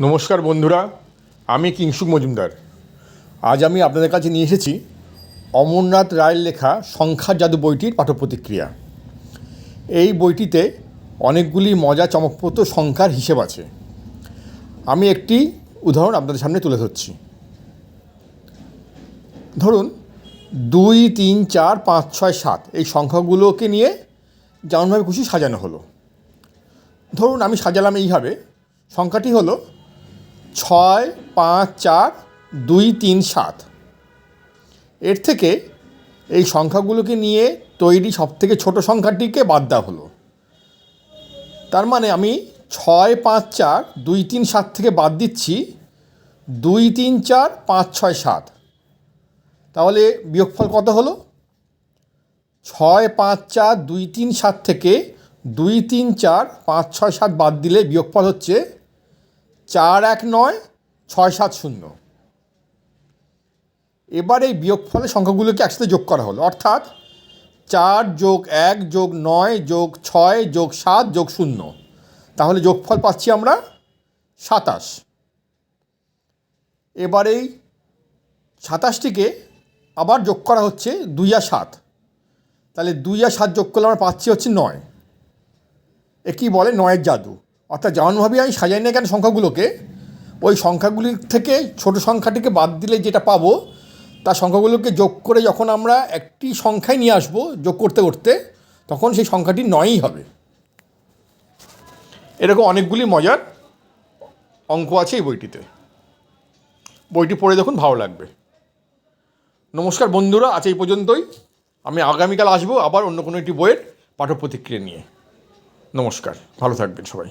নমস্কার বন্ধুরা, আমি কিংসুক মজুমদার। আজ আমি আপনাদের কাছে নিয়ে এসেছি অমরনাথ রায়ের লেখা সংখ্যার জাদু বইটির পাঠপ্রতিক্রিয়া। এই বইটিতে অনেকগুলি মজা চমকপ্রদ সংখ্যার হিসেব আছে। আমি একটি উদাহরণ আপনাদের সামনে তুলে ধরছি। ধরুন, দুই, তিন, চার, পাঁচ, ছয়, সাত, এই সংখ্যাগুলোকে নিয়ে যেমনভাবে খুশি সাজানো হলো। ধরুন, আমি সাজালাম এইভাবে, সংখ্যাটি হলো ছয়, পাঁচ, চার, দুই, তিন, সাত। এর থেকে এই সংখ্যাগুলোকে নিয়ে তৈরি সবথেকে ছোট সংখ্যাটিকে বাদ দেওয়া হলো। তার মানে আমি ছয়, পাঁচ, চার, দুই, তিন, সাত থেকে বাদ দিচ্ছি। দুই, তিন, চার, পাঁচ, ছয়, সাত। তাহলে বিয়োগফল কত হলো? ছয়, পাঁচ, চার, দুই, তিন, সাত থেকে দুই, তিন, চার, পাঁচ, ছয়, সাত বাদ দিলে বিয়োগফল হচ্ছে চার এক নয়, ছয় সাত শূন্য। এবার এই বিয়োগফলের সংখ্যাগুলোকে একসাথে যোগ করা হলো। অর্থাৎ চার যোগ এক যোগ নয় যোগ ছয় যোগ সাত যোগ শূন্য। তাহলে যোগফল পাচ্ছি আমরা সাতাশ। এবার এই সাতাশটিকে আবার যোগ করা হচ্ছে দুই আর সাত। তাহলে দুই আর সাত যোগ করলে আমরা পাচ্ছি হচ্ছে নয়। একেই বলে? নয়ের জাদু। অর্থাৎ যেমনভাবে আমি সাজাই না কেন সংখ্যাগুলোকে, ওই সংখ্যাগুলির থেকে ছোট সংখ্যাটিকে বাদ দিলে যেটা পাবো, তার সংখ্যাগুলোকে যোগ করে যখন আমরা একটি সংখ্যায় নিয়ে আসব যোগ করতে করতে, তখন সেই সংখ্যাটি নয়ই হবে। এরকম অনেকগুলি মজার অঙ্ক আছে এই বইটিতে। বইটি পড়ে দেখুন, ভালো লাগবে। নমস্কার বন্ধুরা, আজ এই পর্যন্তই। আমি আগামীকাল আসব আবার অন্য কোনো একটি বইয়ের পাঠ্যপ্রতিক্রিয়া নিয়ে। নমস্কার, ভালো থাকবেন সবাই।